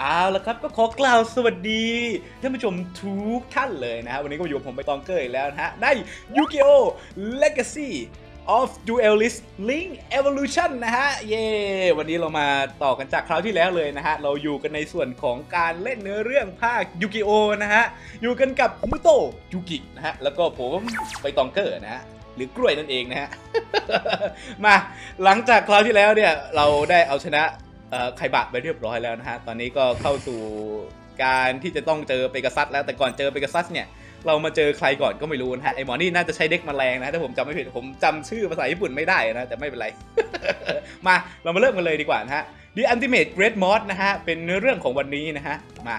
เอาละครับก็ขอกล่าวสวัสดีท่านผู้ชมทุกท่านเลยนะฮะวันนี้ก็อยู่กับผมไปตองเกอร์อีกแล้วนะฮะใน Yu-Gi-Oh! Legacy of Duelist Link Evolution นะฮะ เย้วันนี้เรามาต่อกันจากคราวที่แล้วเลยนะฮะ เราอยู่กันในส่วนของการเล่นเนื้อเรื่องภาค Yu-Gi-Oh! นะฮะ อยู่กันกับมุโตะยูกินะฮะ แล้วก็ผมไปตองเกอร์นะฮะ หรือกล้วยนั่นเองนะฮะ มาหลังจากคราวที่แล้วเนี่ย เราได้เอาชนะ ไคบะไปเรียบร้อยแล้วนะฮะ ตอนนี้ก็เข้าสู่การที่จะต้องเจอเปกัสซัสแล้วแต่ก่อนเจอเปกัสซัสเนี่ย เรามาเจอใครก่อนก็ไม่รู้นะฮะ ไอหมอนี่น่าจะใช้เด็กแมลงนะ ถ้าผมจำไม่ผิด ผมจำชื่อภาษาญี่ปุ่นไม่ได้นะ แต่ไม่เป็นไร มาเรามาเริ่มกันเลยดีกว่านะฮะ The Ultimate Great Mod นะฮะ เป็นเนื้อเรื่องของวันนี้นะฮะ มา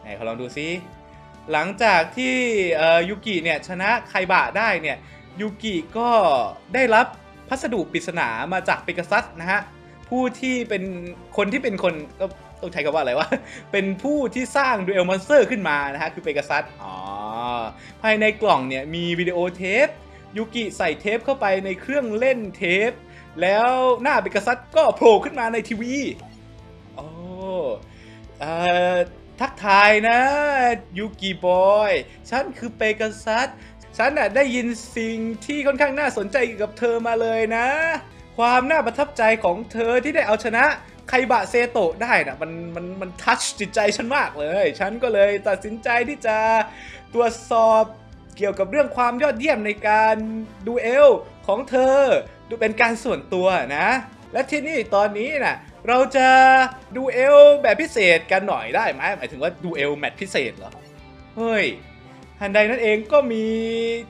ไหนขอลองดูซิ หลังจากที่ยูกิเนี่ยชนะไคบะได้เนี่ยยูกิก็ได้รับพัสดุปริศนามาจากเปกัสซัสนะฮะ ผู้ที่เป็นคนที่เป็นคนก็ต้องใช้คำว่าอะไรวะ เป็นผู้ที่สร้างดูเอลมอนสเตอร์ขึ้นมานะฮะ คือเปกัสซัสอ๋อ ภายในกล่องเนี่ยมีวิดีโอเทป ยูกิใส่เทปเข้าไปในเครื่องเล่นเทป แล้วหน้าเปกัสซัสก็โผล่ขึ้นมาในทีวีโอ้เอ่อทักทายนะยูกิบอย ฉันคือเปกัสซัสฉันน่ะได้ยินสิ่งที่ค่อนข้างน่าสนใจเกี่ยวกับเธอมาเลยนะ ความน่าประทับใจของเธอที่ได้เอาชนะไคบะเซโตะได้นะมันมันมันทัชจิตใจฉันมากเลย ฉันก็เลยตัดสินใจที่จะตรวจสอบเกี่ยวกับเรื่องความยอดเยี่ยมในการดูเอลของเธอ ดูเป็นการส่วนตัวนะ และที่นี่ตอนนี้น่ะเราจะดูเอลแบบพิเศษกันหน่อยได้ไหมหมายถึงว่าดูเอลแมตช์พิเศษเหรอ เฮ้ยทันใดนั่นเองก็มี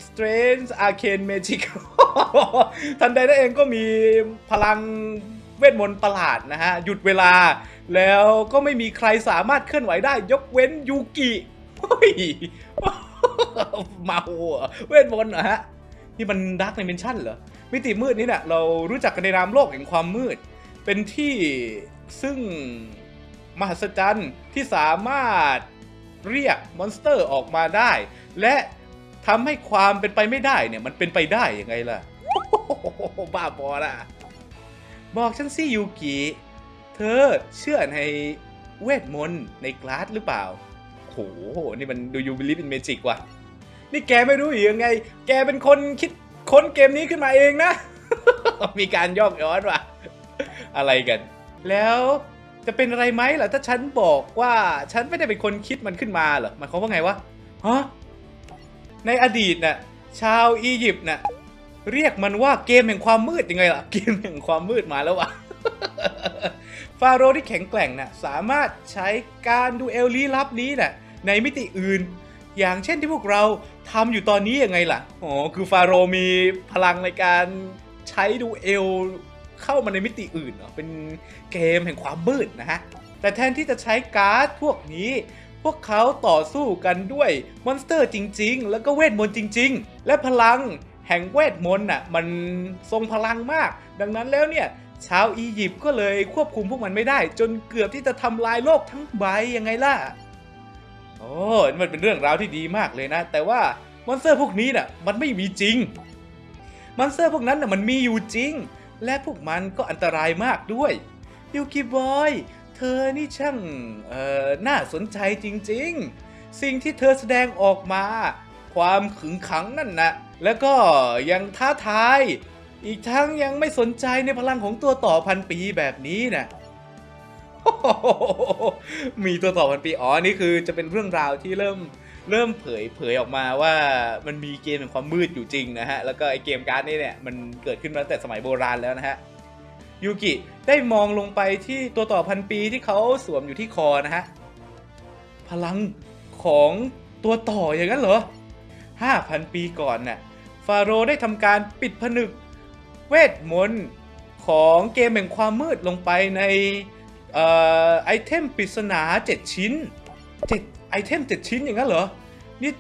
Strange Arcane Magic ทันใดนั่นเองก็มีพลังเวทมนต์ประหลาดนะฮะ หยุดเวลา แล้วก็ไม่มีใครสามารถเคลื่อนไหวได้ ยกเว้นยูกิเฮ้ยมาเหรอเวทมนต์เหรอฮะ นี่มันดักในเมนชั่นเหรอ มิติมืดนี้เนี่ยเรารู้จักกันในนามโลกแห่งความมืด เป็นที่ซึ่งมหัศจรรย์ที่สามารถเรียกมอนสเตอร์ออกมาได้ และทำให้ความเป็นไปไม่ได้เนี่ยมันเป็นไปได้ยังไงล่ะ บ้าบอละบอกฉันสิยูกิ เธอเชื่อในเวทมนต์ในกลาสหรือเปล่าโห นี่มันดูยูบิลิฟอินเมจิกว่ะ นี่แกไม่รู้หรือยังไง แกเป็นคนคิดค้นเกมนี้ขึ้นมาเองนะ มีการยอกย้อนว่ะ อะไรกัน แล้วจะเป็นอะไรไหมล่ะถ้าฉันบอกว่าฉันไม่ได้เป็นคนคิดมันขึ้นมาเหรอหมายความว่าไงวะ ฮะ ในอดีตน่ะ ชาวอียิปต์น่ะ เรียกมันว่าเกมแห่งความมืดยังไงล่ะ เกมแห่งความมืดมาแล้ววะฟาโรห์ที่แข็งแกร่งน่ะสามารถใช้การดูเอลลี้ลับนี้น่ะในมิติอื่น อย่างเช่นที่พวกเราทำอยู่ตอนนี้ยังไงล่ะอ๋อคือฟาโรห์มีพลังในการใช้ดูเอลเข้ามาในมิติอื่นเหรอเป็นเกมแห่งความมืดนะฮะแต่แทนที่จะใช้การ์ดพวกนี้ พวกเขาต่อสู้กันด้วยมอนสเตอร์จริง ๆ แล้วก็เวทมนต์จริง ๆ และพลัง แห่งเวทมนต์น่ะมันทรงพลังมาก ดังนั้นแล้วเนี่ยชาวอียิปต์ก็เลยควบคุมพวกมันไม่ได้ จนเกือบที่จะทำลายโลกทั้งใบยังไงล่ะ โอ้นี่มันเป็นเรื่องราวที่ดีมากเลยนะ แต่ว่ามอนสเตอร์พวกนี้น่ะมันไม่มีจริง มอนสเตอร์พวกนั้นน่ะมันมีอยู่จริง และพวกมันก็อันตรายมากด้วยยูกิบอยเธอนี่ช่างเอ่อน่าสนใจจริง ๆ สิ่งที่เธอแสดงออกมา ความขึงขังนั่นนะ แล้วก็ยังท้าทาย อีกทั้งยังไม่สนใจในพลังของตัวต่อพันปีแบบนี้นะมีตัวต่อพันปีอ๋อนี่คือจะเป็นเรื่องราวที่เริ่มเริ่มเผยเผยออกมาว่ามันมีเกมแห่งความมืดอยู่จริงนะฮะ แล้วก็ไอเกมการ์ดนี่เนี่ยมันเกิดขึ้นมาตั้งแต่สมัยโบราณแล้วนะฮะยูกิได้มองลงไปที่ตัวต่อพันปีที่เขาสวมอยู่ที่คอนะฮะ พลังของตัวต่ออย่างนั้นเหรอ5,000ปีก่อนน่ะ ฟาโรห์ได้ทำการปิดผนึกเวทมนต์ของเกมแห่งความมืดลงไปในออไอเทมปริศนา 7 ชิ้น7ไอเทม 7 ชิ้นอย่างนั้นเหรอ นี่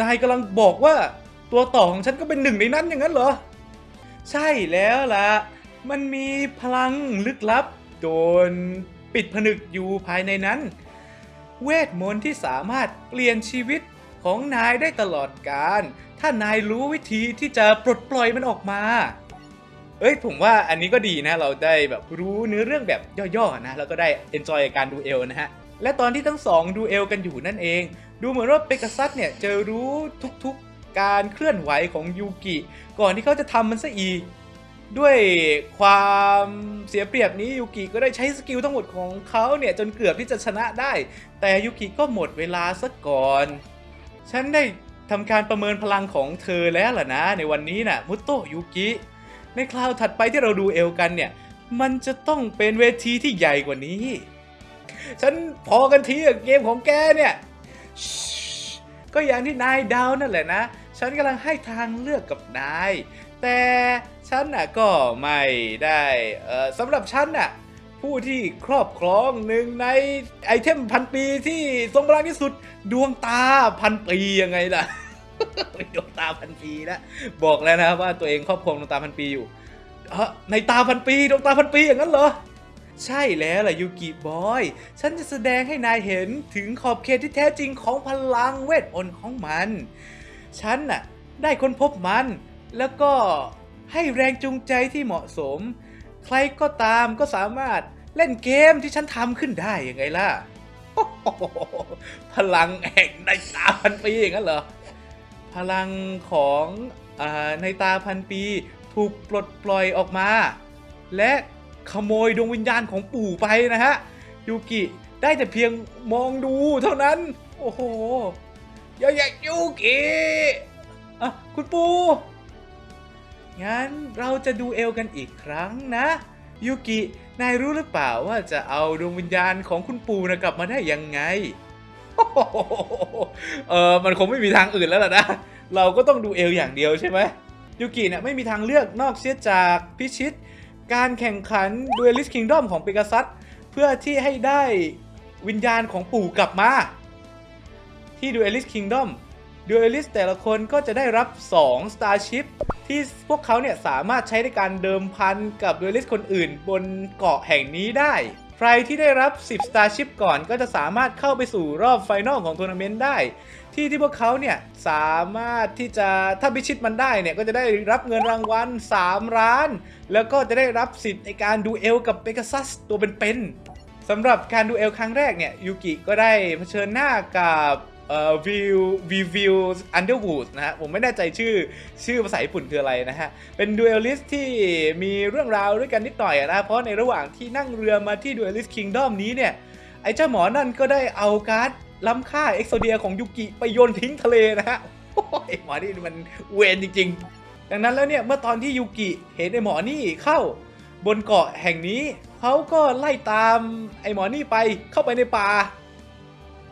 นายกำลังบอกว่าตัวต่อของฉันก็เป็นหนึ่งในนั้นอย่างนั้นเหรอ ใช่แล้วล่ะ มันมีพลังลึกลับ โดนปิดผนึกอยู่ภายในนั้น เวทมนต์ที่สามารถเปลี่ยนชีวิต ของนายได้ตลอดกาลถ้านายรู้วิธีที่จะปลดปล่อยมันออกมา เอ้ยผมว่าอันนี้ก็ดีนะ เราได้แบบรู้เนื้อเรื่องแบบย่อๆนะ แล้วก็ได้ enjoy กับการดูเอลนะฮะ และตอนที่ทั้งสองดูเอลกันอยู่นั่นเอง ดูเหมือนว่าเปกัสซัสเนี่ยจะรู้ทุกๆการเคลื่อนไหวของยูกิ ก่อนที่เขาจะทำมันซะอีกด้วยความเสียเปรียบนี้ยูกิก็ได้ใช้สกิลทั้งหมดของเขาเนี่ยจนเกือบที่จะชนะได้ แต่ยูกิก็หมดเวลาซะก่อน ฉันได้ทำการประเมินพลังของเธอแล้วล่ะนะ ในวันนี้น่ะมุตโตะยูกิ ในคราวถัดไปที่เราดูเอลกันเนี่ย มันจะต้องเป็นเวทีที่ใหญ่กว่านี้ ฉันพอกันทีกับเกมของแกเนี่ย ก็อย่างที่นายดาวนั่นแหละนะ ฉันกำลังให้ทางเลือกกับนาย แต่ฉันน่ะก็ไม่ได้สำหรับฉันน่ะ ผู้ที่ครอบครองหนึ่งในไอเทมพันปีที่ทรงพลังที่สุดดวงตาพันปียังไงล่ะ ดวงตาพันปีนะบอกแล้วนะว่าตัวเองครอบครองดวงตาพันปีอยู่เออในตาพันปีดวงตาพันปีอย่างนั้นเหรอ ใช่แล้วล่ะยูกิบอย ฉันจะแสดงให้นายเห็นถึงขอบเขตที่แท้จริงของพลังเวทมนต์ของมัน ฉันน่ะได้ค้นพบมัน แล้วก็ให้แรงจูงใจที่เหมาะสม ใครก็ตามก็สามารถเล่นเกมที่ฉันทำขึ้นได้ยังไงล่ะ พลังแห่งในตาพันปีอย่างนั้นเหรอ พลังของอในตาพันปีถูกปลดปล่อยออกมา และขโมยดวงวิญญาณของปู่ไปนะฮะ ยูกิได้แต่เพียงมองดูเท่านั้น โอ้โหอย่าอย่ายูกิอะคุณปู่ งั้นเราจะดูเอลกันอีกครั้งนะยูกิ นายรู้หรือเปล่าว่าจะเอาดวงวิญญาณของคุณปู่นะกลับมาได้ยังไง เออมันคงไม่มีทางอื่นแล้วล่ะนะ เราก็ต้องดูเอลอย่างเดียวใช่ไหมยูกิเนี่ยไม่มีทางเลือกนอกเสียจากพิชิต การแข่งขัน Duelist Kingdom ของเปก a ซัสเพื่อที่ให้ได้วิญญาณของปู่กลับมา ที่ Duelist Kingdom Duelist แต่ละคนก็จะได้รับ 2 Starship ที่พวกเขาเนี่ยสามารถใช้ในการเดิมพันกับ Duelist คนอื่น บนเกาะแห่งนี้ได้ ใครที่ได้รับ 10 Starship ก่อนก็จะสามารถเข้าไปสู่รอบไฟนอลของทัวร์นาเมนต์ได้ ที่ที่พวกเขาเนี่ยสามารถที่จะถ้าพิชิตมันได้เนี่ยก็จะได้รับเงินรางวัล3ล้าน แล้วก็จะได้รับสิทธิ์ในการดูเอลกับเปก a ซัสตัวเป็นๆสำหรับการดูเอลครั้งแรกเนี่ยยูกิก็ได้เผชิญหน้ากับ เอ่อวิววิววิวอันเดอร์วูดนะฮะผมไม่แน่ใจชื่อชื่อภาษาญี่ปุ่นคืออะไรนะฮะ เป็นดูเอลลิสที่มีเรื่องราวด้วยกันนิดหน่อยนะเพราะในระหว่างที่นั่งเรือมาที่ดูเอลลิสคิงดอมนี้เนี่ย ไอ้เจ้าหมอนั่นก็ได้เอาการ์ดล้ำค่าเอ็กโซเดียของยูกิไปโยนทิ้งทะเลนะฮะโอ้ยหมอนี่มันเวรจริง ๆ ดังนั้นแล้วเนี่ยเมื่อตอนที่ยูกิเห็นไอ้หมอนี่เข้าบนเกาะแห่งนี้เขาก็ไล่ตามไอ้หมอนี่ไปเข้าไปในป่า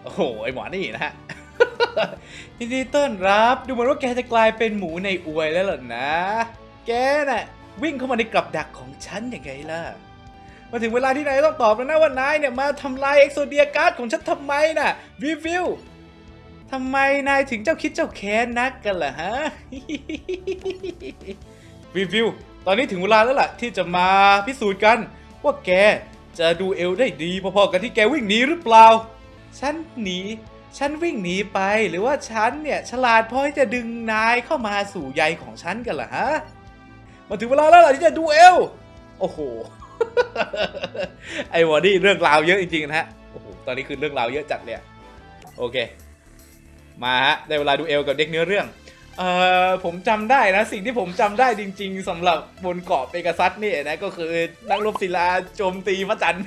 โอ้โหไอ้หมอนี่นะฮะ ยินดีต้อนรับ ดูเหมือนว่าแกจะกลายเป็นหมูในอวยแล้วหรอนะ แกน่ะ วิ่งเข้ามาในกับดักของฉันยังไงล่ะ มาถึงเวลาที่นายต้องตอบแล้วนะว่านายเนี่ยมาทำลายเอ็กโซเดียการ์ดของฉันทำไมน่ะวิววิวทำไมนายถึงเจ้าคิดเจ้าแค้นนักกันล่ะฮะวิววิวตอนนี้ถึงเวลาแล้วล่ะ ที่จะมาพิสูจน์กัน ว่าแกจะดูเอลได้ดีพอๆกับที่แกวิ่งหนีหรือเปล่า ฉันหนี ฉันวิ่งหนีไปหรือว่าฉันเนี่ยฉลาดพอที่จะดึงนายเข้ามาสู่ใยของฉันกันล่ะฮะมาถึงเวลาแล้วล่ะที่จะดูเอลโอ้โหไอ้วอดี้เรื่องราวเยอะจริงๆนะฮะโอ้โหตอนนี้คือเรื่องราวเยอะจัดเลยโอเค มาฮะได้เวลาดูเอลกับเด็กเนื้อเรื่องเอ่อผมจำได้นะสิ่งที่ผมจำได้จริง ๆสำหรับบนเกาะเปกาซัสเนี่ยนะก็คือนักรบศิลาโจมตีพระจันทร์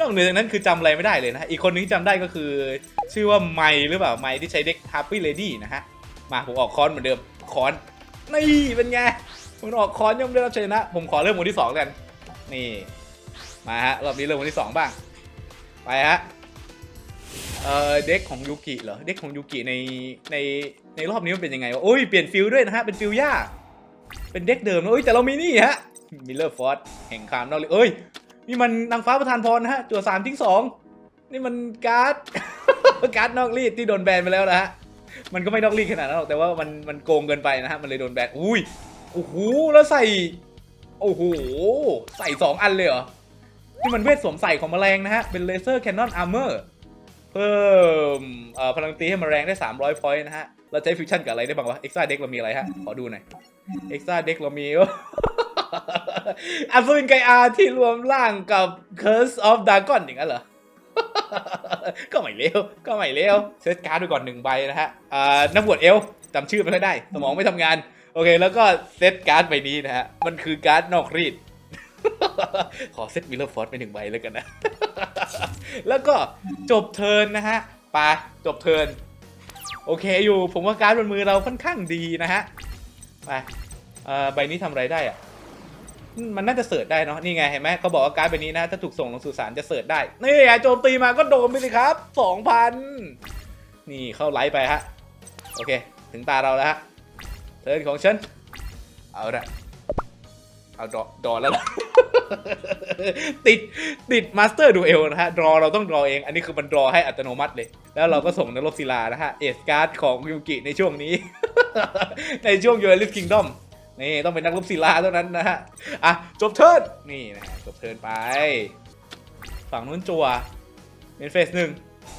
นอกเหนือจากนั้นคือจำอะไรไม่ได้เลยนะ อีกคนนึงที่จำได้ก็คือ ชื่อว่าไมหรือเปล่าไมที่ใช้เด็ก Happy Lady นะฮะ มาผมออกคอนเหมือนเดิมคอนนี่เป็นไงผมออกคอนย่อมได้รับชัยชนะ ผมขอเริ่มวันที่สองกัน นี่มาฮะรอบนี้เริ่มวันที่สองบ้าง ไปฮะเอ่อเด็กของยูกิเหรอเด็กของยูกิในในในรอบนี้มันเป็นยังไงวะโอ้ยเปลี่ยนฟิลด้วยนะฮะเป็นฟิลยากเป็นเด็กเดิมนะเอ้ยแต่เรามีนี่ฮะมิลเลอร์ฟอร์ดแห่งคามนอกเลยเอ้ย นี่มันนางฟ้าประทานพรนะฮะจั่วสามทิ้งสองนี่มันการ์ด การ์ดนอกรีดที่โดนแบนไปแล้วนะฮะมันก็ไม่นอกรีดขนาดนั้นหรอกแต่ว่ามันมันโกงเกินไปนะฮะมันเลยโดนแบนอุ้ยโอ้โหแล้วใส่โอ้โหใส่สองอันเลยเหรอนี่มันเวทสวมใส่ของแมลงนะฮะเป็นเลเซอร์แคนนอนอาร์เมอร์เพิ่มพลังตีให้แมลงได้ 300พอยต์นะฮะเราใช้ฟิวชั่นกับอะไรได้บ้างวะเอ็กซ์ตร้าเด็กเรามีอะไรฮะขอดูหน่อยเอ็กซ์ตร้าเด็กเรามี อัศวินไกอาที่รวมร่างกับ Curse of Dragon อย่างนั้นเหรอ ก็ไม่เลวก็ไม่เลวเซตการ์ดไปก่อนหนึ่งใบนะฮะอ่านักบวชเอลจำชื่อไม่ได้ สมองไม่ทำงาน โอเค แล้วก็เซตการ์ดใบนี้นะฮะ มันคือการ์ดนอกรีด ขอเซตมิลเลอร์ฟอร์สไปหนึ่งใบแล้วกันนะ แล้วก็จบเทิร์นนะฮะไปาจบเทิร์นโอเคอยู่ ผมว่าการ์ดบนมือเราค่อนข้างดีนะฮะ ไป เอ่อ ใบนี้ทำอะไรได้อะ มันน่าจะเสิร์ชได้เนาะนี่ไงเห็นไหมเขาบอกว่าการ์ดใบนี้นะ ถ้าถูกส่งลงสู่สารจะเสิร์ชได้ นี่ไงโจมตีมาก็โดนไปสิครับสองพันนี่เข้าไลฟ์ไปฮะ โอเค ถึงตาเราแล้วฮะเทิร์นของฉัน เอาละเอาดอดอแล้วล่ะติดติดมาสเตอร์ดูเอลนะฮะ ดรอเราต้องดรอเอง อันนี้คือมันดรอให้อัตโนมัติเลย แล้วเราก็ส่งนรกศิลานะฮะ เอสการ์ดของยูกิในช่วงนี้ ในช่วงยูเอลิสคิงดอม นี่ต้องเป็นนักรบศิลาเท่านั้นนะฮะ อะ จบเทิร์นนี่นะจบเทิร์นไป ฝั่งนู้นจัวเป็นเฟสหนึ่ง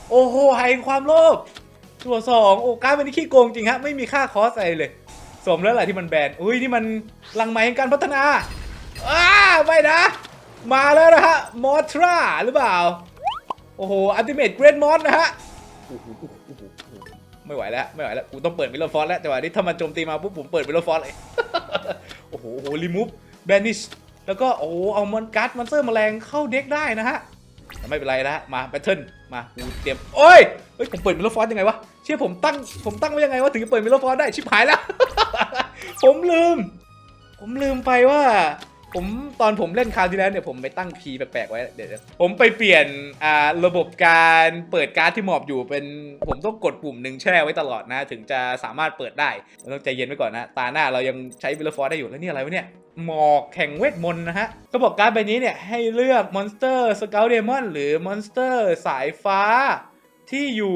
โอ้โหไฮความโลภจัวสองโอ้การเป็นที่ขี้โกงจริงฮะ ไม่มีค่าคอสอะไรเลย สมแล้วแหละที่มันแบนอุ้ยนี่มันลังไม้แห่งการพัฒนาอ้าไม่นะ มาแล้วนะฮะมอทราหรือเปล่า โอ้โหอัลติเมทเกรดมอสนะฮะไม่ไหวแล้ว ไม่ไหวแล้ว กูต้องเปิดมิลลอร์ฟอสแล้วแต่ว่านี้ถ้ามันโจมตีมาปุ๊บผมเปิดมิลลอร์ฟอสเลย หโอ้โหรีมูฟแบนิชแล้วก็โอ้เอามอนการ์ดมอนสเตอร์แมลงเข้าเด็กได้นะฮะแต่ไม่เป็นไรนะฮะมาแบทเทิลมากูเตรียมโอ้ยเฮ้ยผมเปิดมิลเลอร์ฟอสยังไงวะเชื่อผมตั้งผมตั้งไว้ยังไงวะถึงจะเปิดมิลเลอร์ฟอสได้ชิบหายแล้ว ผมลืม ผมลืมไปว่า ผมตอนผมเล่นคราวที่แล้วเนี่ยผมไปตั้งคีย์แปลกๆไว้เดี๋ยวๆผมไปเปลี่ยนอ่าระบบการเปิดการ์ดที่หมอบอยู่เป็นผมต้องกดปุ่มหนึ่งแช่ไว้ตลอดนะ ถึงจะสามารถเปิดได้ต้องใจเย็นไว้ก่อนนะตาหน้าเรายังใช้วิลเลอร์ฟอร์ได้อยู่แล้วนี่อะไรวะเนี่ยหมอกแข่งเวทมนต์นะฮะก็บอกการ์ดใบนี้เนี่ยให้เลือกมอนสเตอร์สเกลเดมอนหรือมอนสเตอร์สายฟ้า ที่อยู่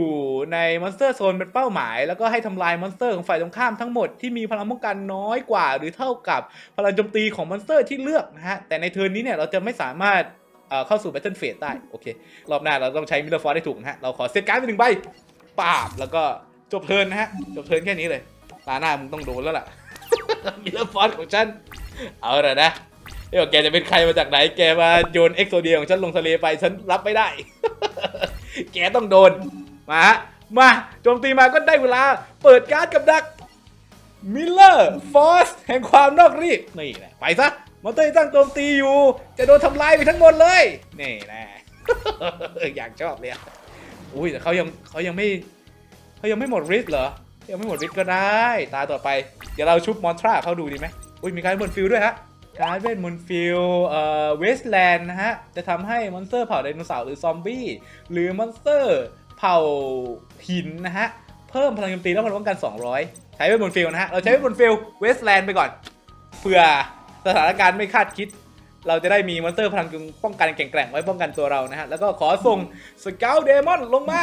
ในมอนสเตอร์โซนเป็นเป้าหมาย แล้วก็ให้ทำลายมอนสเตอร์ของฝ่ายตรงข้ามทั้งหมดที่มีพลังป้องกันน้อยกว่า หรือเท่ากับพลังโจมตีของมอนสเตอร์ที่เลือกนะฮะ แต่ในเทิร์นนี้เนี่ยเราจะไม่สามารถเข้าสู่แบทเทิลเฟสได้ โอเค รอบหน้าเราต้องใช้มิลเลอร์ฟอร์ได้ถูกนะฮะ เราขอเซตการ์ดไปหนึ่งใบปาบ แล้วก็จบเทิร์นนะฮะ จบเทิร์นแค่นี้เลยตาหน้ามึงต้องโดนแล้วล่ะมิลเลอร์ฟอร์ของฉัน เอาละนะเดี๋ยวแกจะเป็นใครมาจากไหน แกมาโยนเอ็กโซเดียของฉันลงทะเลไป ฉันรับไม่ได้ แกต้องโดน มาฮะมาโจมตีมาก็ได้เวลา เปิดการ์ดกับดักมิลเลอร์ฟอสแห่งความนอกรีดนี่แหละไปซะมอนเตอร์ตั้งโจมตีอยู่ จะโดนทำลายไปทั้งหมดเลย นี่แน่อยากชอบเลยอุ้ยแต่เขายังเขายังไม่เขายังไม่หมดริสเหรอยังไม่หมดริสก็ได้ ตาต่อไป เดี๋ยวเราชุบมอนทราเขาดูดีไหมอุ้ยมีการบนฟิลด้วยฮะ การเวทมนต์ฟิลเอ่อเวสแลนด์นะฮะ จะทำให้มอนสเตอร์เผ่าไดโนเสาร์หรือซอมบี้ หรือมอนสเตอร์เผ่าหินนะฮะ เพิ่มพลังโจมตีและพลังป้องกัน 200 ใช้เวทมนต์ฟิลนะฮะ เราใช้เวทมนต์ฟิลเวสแลนด์ไปก่อนเผื่อสถานการณ์ไม่คาดคิด เราจะได้มีมอนสเตอร์พลังป้องกันแข็งๆไว้ป้องกันตัวเรานะฮะ แล้วก็ขอส่งสเกลเดมอนลงมา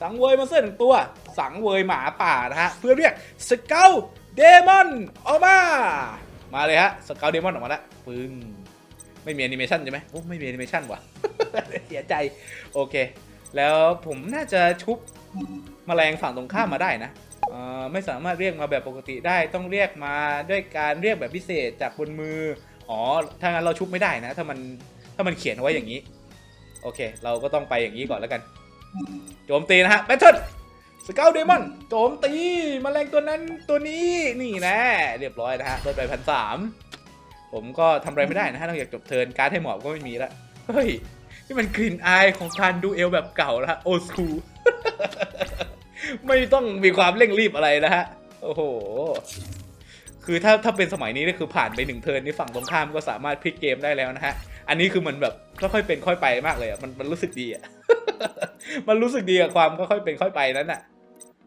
สังเวยมอนสเตอร์หนึ่งตัว สังเวยหมาป่านะฮะเพื่อเรียกสเกลเดมอนออกมา มาเลยฮะสเกลเดมอนออกมาแล้วปึ้งไม่มีแอนิเมชันใช่ไหมโอ้ไม่มีแอนิเมชันว่ะเสียใจโอเค แล้วผมน่าจะชุบแมลงฝั่งตรงข้ามมาได้นะเอ่อไม่สามารถเรียกมาแบบปกติได้ต้องเรียกมาด้วยการเรียกแบบพิเศษจากบนมืออ๋อถ้างั้นเราชุบไม่ได้นะ ถ้ามันถ้ามันเขียนเอาไว้อย่างนี้ โอเค เราก็ต้องไปอย่างนี้ก่อนแล้วกัน โจมตีนะฮะแบทเทิล สเกลเดมอนโจมตีมแมลงตัวนั้นตัวนี้นี่น่เรียบร้อยนะฮะลดไปพันสามผมก็ทำอะไรไม่ได้นะฮะนอกจากจบเทิร์นการ์ดให้หมอบก็ไม่มีละเฮ้ยนี่มันกลิ่นอายของการดูเอลแบบเก่าแล้วโอสคูไม่ต้องมีความเร่งรีบอะไรนะฮะโอ้โหคือถ้าถ้าเป็นสมัยนี้นี่คือผ่านไปหนึ่งเทิร์นนี่ฝั่งตรงข้ามก็สามารถพลิกเกมได้แล้วนะฮะ อันนี้คือมันแบบค่อยๆเป็นค่อยไปมากเลยอะมันมันรู้สึกดีอะ มันรู้สึกดีกับความค่อยๆเป็นค่อยไปนั้นอะ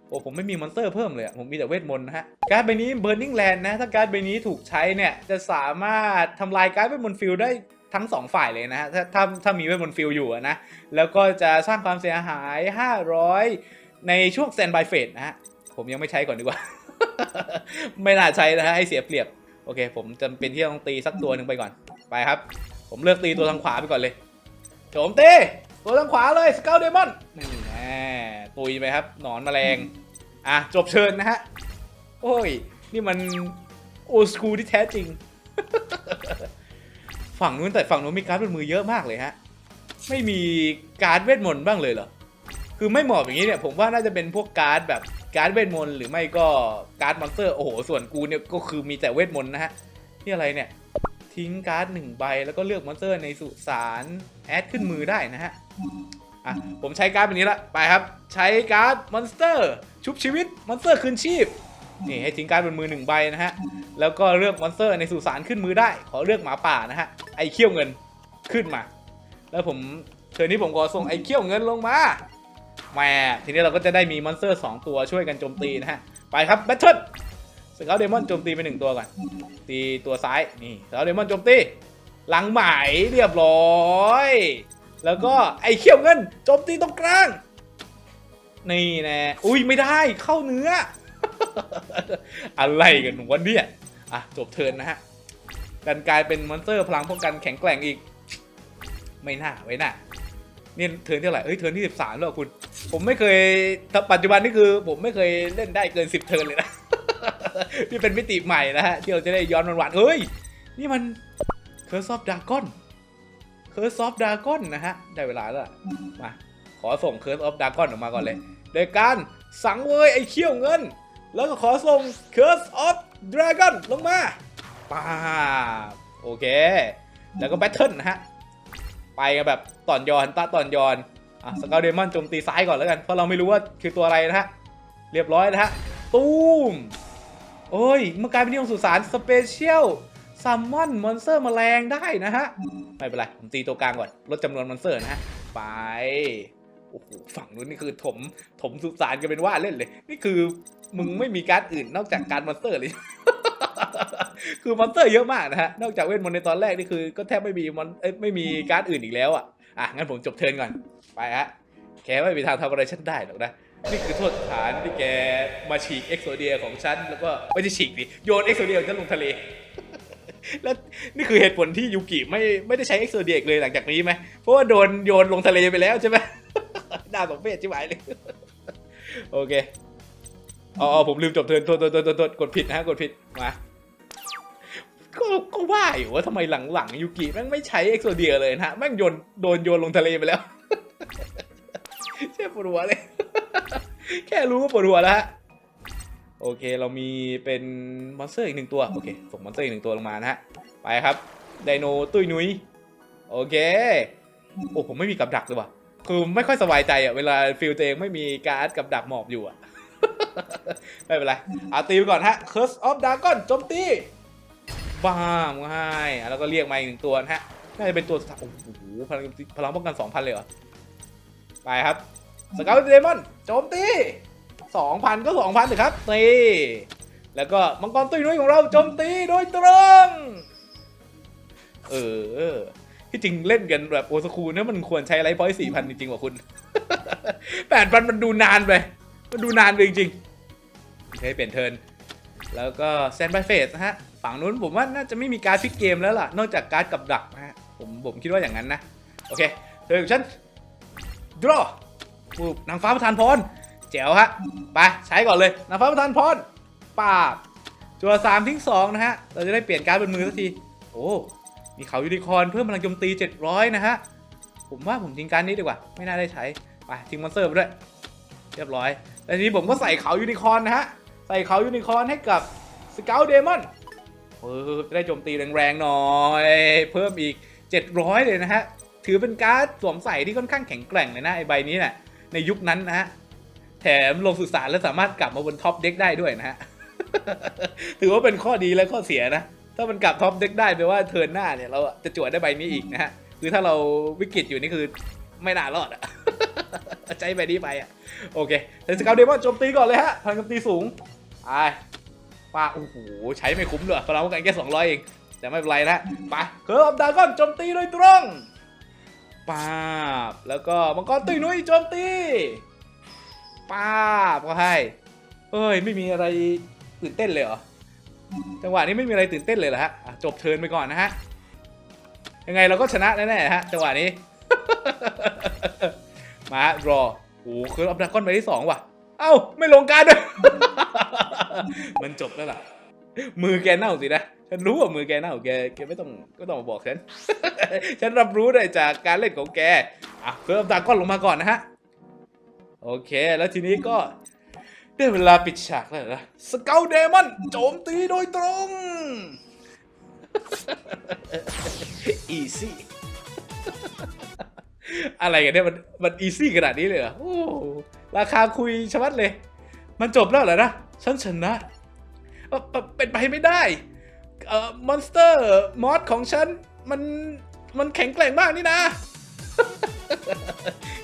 โอ้ผมไม่มีมอนสเตอร์เพิ่มเลยผมมีแต่เวทมนต์นะฮะ การ์ดใบนี้ Burning Land นะ ถ้าการ์ดใบนี้ถูกใช้เนี่ย จะสามารถทำลายการ์ดเวทมนต์ฟิลได้ทั้งสองฝ่ายเลยนะฮะ ถ้าถ้าถ้ามีเวทมนต์ฟิลอยู่นะ แล้วก็จะสร้างความเสียหาย 500 ในช่วง Stand by Phase นะฮะ ผมยังไม่ใช้ก่อนดีกว่า ไม่น่าใช้นะฮะ ให้เสียเปรียบ โอเค ผมจำเป็นที่ต้องตีสักตัวหนึ่งไปก่อน ไปครับ ผมเลือกตีตัวทางขวาไปก่อนเลยโจมตีตัวทางขวาเลยสเกลเดมอน ตุยไปครับ หนอนแมลง อะ จบเชิญนะฮะ โอ้ย นี่มันโอสคูที่แท้จริง ฝั่งนู้นแต่ฝั่งนู้นมีการ์ดบนมือเยอะมากเลยฮะ ไม่มีการ์ดเวทมนต์บ้างเลยเหรอ คือไม่เหมาะอย่างนี้เนี่ย ผมว่าน่าจะเป็นพวกการ์ดแบบการ์ดเวทมนต์หรือไม่ก็การ์ดมอนสเตอร์ โอ้โห ส่วนกูเนี่ยก็คือมีแต่เวทมนต์นะฮะ นี่อะไรเนี่ย ทิ้งการ์ดหนึ่งใบแล้วก็เลือกมอนสเตอร์ในสุสานแอดขึ้นมือได้นะฮะ อะผมใช้การ์ดแบบนี้ละไปครับ ใช้การ์ดมอนสเตอร์ ชุบชีวิตมอนสเตอร์คืนชีพนี่ให้ทิ้งการ์ดบนมือหนึ่งใบนะฮะแล้วก็เลือกมอนสเตอร์ในสุสานขึ้นมือได้ ขอเลือกหมาป่านะฮะไอเขี้ยวเงินขึ้นมา แล้วผมเชิญนี้ผมขอส่งไอเขี้ยวเงินลงมาแหมทีนี้เราก็จะได้มีมอนสเตอร์2ตัวช่วยกันโจมตีนะฮะไปครับแบทเทิลสเกลเดมอนโจมตีไปหนึ่งตัวก่อนตีตัวซ้ายนี่สเกลเดมอนโจมตีหลังไหมเรียบร้อย แล้วก็ไอ้เขี้ยวเงินโจมตีตรงกลาง นี่แน่อุ้ยไม่ได้เข้าเนื้อ อะไรกันวะเนี่ยอะจบเทินนะฮะดันกลายเป็นมอนสเตอร์พลังป้องกันแข็งแกร่งอีก ไม่น่าไว้น่าเนี่ยเทินที่เท่าไหร่เอ้ยเทินที่ 13แล้วเหรอคุณ ผมไม่เคยถ้าปัจจุบันนี่คือ ผมไม่เคยเล่นได้เกิน 10 เทินเลยนะนี่เป็นมิติใหม่นะฮะที่เราจะได้ย้อนหวานเฮ้ย นี่มัน Curse of Dragon Curse of Dragon นะฮะ ได้เวลาแล้วล่ะมา ขอส่ง Curse of Dragon ออกมาก่อนเลย โดยการสังเวยไอ้เขี้ยวเงิน แล้วก็ขอส่ง Curse of Dragon ลงมาป้าโอเค แล้วก็แบทเทิลนะฮะ ไปกันแบบต่อนยอนตาต่อนยอนอะสกาวเดมอนโจมตีซ้ายก่อนแล้วกัน เพราะเราไม่รู้ว่าคือตัวอะไรนะฮะ เรียบร้อยนะฮะ ตูมโอ้ยมันกลายเป็นนิยมสุสานสเปเชียล ซัมมอนมอนสเตอร์แมลงได้นะฮะ ไม่เป็นไร ผมตีตัวกลางก่อน ลดจำนวนมอนสเตอร์นะฮะ ไป โอ้โห ฝั่งนู้นนี่คือถม ถมสุสานกันเป็นว่าเล่นเลย นี่คือมึงไม่มีการ์ดอื่นนอกจากการมอนสเตอร์เลย คือมอนสเตอร์เยอะมากนะฮะ นอกจากเวทมนต์ในตอนแรกนี่คือ ก็แทบไม่มีมอนเอ้ยไม่มีการ์ดอื่นอีกแล้วอะ อะงั้นผมจบเทิร์นก่อน ไปฮะ แกไม่มีทางทำอะไรฉันได้หรอกนะนี่คือโทษฐานที่แกมาฉีกเอ็กโซเดียของฉัน แล้วก็ไม่ใช่ฉีกดิโยนเอ็กโซเดียของฉันลงทะเล แล้วนี่คือเหตุผลที่ยูกิไม่ไม่ได้ใช้เอ็กโซเดียกเลยหลังจากนี้ไหมเพราะว่าโดนโยนลงทะเลไปแล้วใช่ไหมน่าสมเพชใช่ไหมเลย โอเคอ๋อผมลืมจบเทิร์นโทษโทษโทษโทษกดผิดนะกดผิดมาก็ก็ว่าอยู่ว่าทำไมหลังๆยูกิแม่งไม่ใช้เอ็กโซเดียเลยนะฮะแม่งโยนโดนโยนลงทะเลไปแล้วเช่ปวดหัวเลย แค่รู้ก็ปวดหัวแล้วฮะ โอเคเรามีเป็นมอนสเตอร์อีกหนึ่งตัวโอเคส่งมอนสเตอร์อีกหนึ่งตัวลงมานะฮะไปครับไดโนตุ้ยนุ้ยโอเคโอ้ผมไม่มีกับดักเลยว่ะคือไม่ค่อยสบายใจอะเวลาฟิลตัวเองไม่มีการ์ดกับดักหมอบอยู่อะไม่เป็นไรเอาตีไปก่อนฮะ Curse of Dragon โจมตีบ้ามง่ายแล้วก็เรียกมาอีกหนึ่งตัวนะฮะน่าจะเป็นตัวสุดท้ายโอ้โหพลังพลังป้องกัน2,000เลยเหรอไปครับสกาวเดมอนโจมตี 2,000 ก็ 2,000เลยครับตีแล้วก็มังกรตุ้ยนุ้ยของเราโจมตีโดยตรงเออที่จริงเล่นกันแบบโอสคูเนี่ยมันควรใช้ไลฟ์พอยต์สี่พันจริงๆว่ะคุณแปดพันมันดูนานไป มันดูนานไปจริงๆโอเคเปลี่ยนเทิร์นแล้วก็แซนด์บายเฟสนะฮะ ฝั่งนู้นผมว่าน่าจะไม่มีการพลิกเกมแล้วล่ะ นอกจากการ์ดกับดักนะฮะ ผมผมคิดว่าอย่างนั้นนะ โอเคเทิร์นของฉัน draw ปุ๊บนางฟ้าประทานพร จ๋วฮะ ไป ใช้ก่อนเลยนางฟ้าประทานพรป้าบจัวสามทิ้งสองนะฮะ เราจะได้เปลี่ยนการ์ดบนมือสักที โอ้ มีเขายูนิคอร์นเพิ่มพลังโจมตี 700 นะฮะ ผมว่าผมทิ้งการนี้ดีกว่า ไม่น่าได้ใช้ ไปทิ้งมอนสเตอร์ไปด้วย เรียบร้อยแล้วทีนี้ผมก็ใส่เขายูนิคอร์นนะฮะ ใส่เขายูนิคอร์นให้กับสเกลเดมอนเออจะได้โจมตีแรงๆหน่อย เพิ่มอีก 700 เลยนะฮะ ถือเป็นการ์ดสวมใส่ที่ค่อนข้างแข็งแกร่งเลยนะไอใบนี้น่ะในยุคนั้นนะฮะ แถมลงสื่อสารแล้วสามารถกลับมาบนท็อปเด็กได้ด้วยนะฮะ ถือว่าเป็นข้อดีและข้อเสียนะ ถ้ามันกลับท็อปเด็กได้แปลว่าเทิร์นหน้าเนี่ยเราจะจวดได้ใบนี้อีกนะฮะ คือถ้าเราวิกฤตอยู่นี่คือไม่น่ารอดอะใช้ใบนี้ไปอะโอเคแต่สกาวเดมอนโจมตีก่อนเลยฮะพลังโจมตีสูงไปป้าโอ้โหใช้ไม่คุ้มเลยพลังป้องกันแค่200เองแต่ไม่เป็นไรนะไปเคิร์ฟดากอนโจมตีโดยตรงป้าบแล้วก็มังกรตุ้ยนุ้ยโจมตี ป้าบก็ให้เฮ้ยไม่มีอะไรตื่นเต้นเลยเหรอจังหวะนี้ไม่มีอะไรตื่นเต้นเลยเหรอฮะจบเทิร์นไปก่อนนะฮะยังไงเราก็ชนะแน่ๆฮะจังหวะนี้ มาฮะรอโอ้คืออัพดากอนไปที่สองว่ะ เอ้าไม่ลงการด้วย มันจบแล้วล่ะ มือแกเน่าสินะ ฉันรู้ว่ามือแกเน่าแกแกไม่ต้องก็ต้องมาบอกฉัน ฉันรับรู้ได้จากการเล่นของแก อะเพิ่มตาก้อนลงมาก่อนนะฮะ โอเค แล้วทีนี้ก็ได้เวลาปิดฉากแล้วนะสเกลเดมอนโจมตีโดยตรงอีซี่อะไรกันเนี่ยมันมันอีซี่ขนาดนี้เลยเหรอโอ้ราคาคุยชะมัดเลย มันจบแล้วเหรอนะฉันชนะเอ่อเอ่อเป็นไปไม่ได้เอ่อมอนสเตอร์มอสของฉัน มันมันแข็งแกร่งมากนี่นะ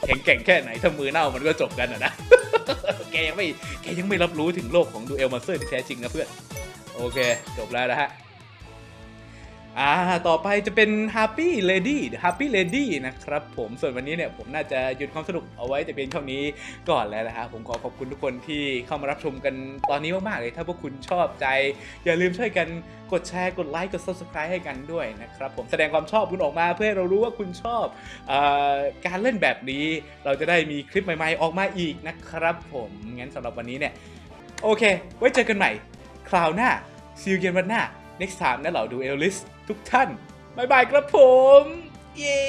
แข็งแกร่งแค่ไหนถ้ามือเน่ามันก็จบกันอะนะ แกยังไม่แกยังไม่รับรู้ถึงโลกของดูเอลมาสเตอร์ที่แท้จริงนะเพื่อน โอเค จบแล้วนะฮะ อ่าต่อไปจะเป็น Happy Lady Happy Lady นะครับผมส่วนวันนี้เนี่ยผมน่าจะหยุดความสนุกเอาไว้แต่เพียงเท่านี้ก่อนแล้วนะฮะผมขอขอบคุณทุกคนที่เข้ามารับชมกันตอนนี้มาก ๆ เลย ถ้าพวกคุณชอบใจ อย่าลืมช่วยกันกดแชร์ กดไลค์ กด Subscribe ให้กันด้วยนะครับผมแสดงความชอบคุณออกมาเพื่อให้เรารู้ว่าคุณชอบอการเล่นแบบนี้ เราจะได้มีคลิปใหม่ ๆ ออกมาอีกนะครับผมงั้นสำหรับวันนี้เนี่ยโอเค ไว้เจอกันใหม่ คราวหน้าซีลเกนวันหน้า next time นะเหล่าดูเอลลิส ทุกท่าน บ๊ายบายครับผม เย้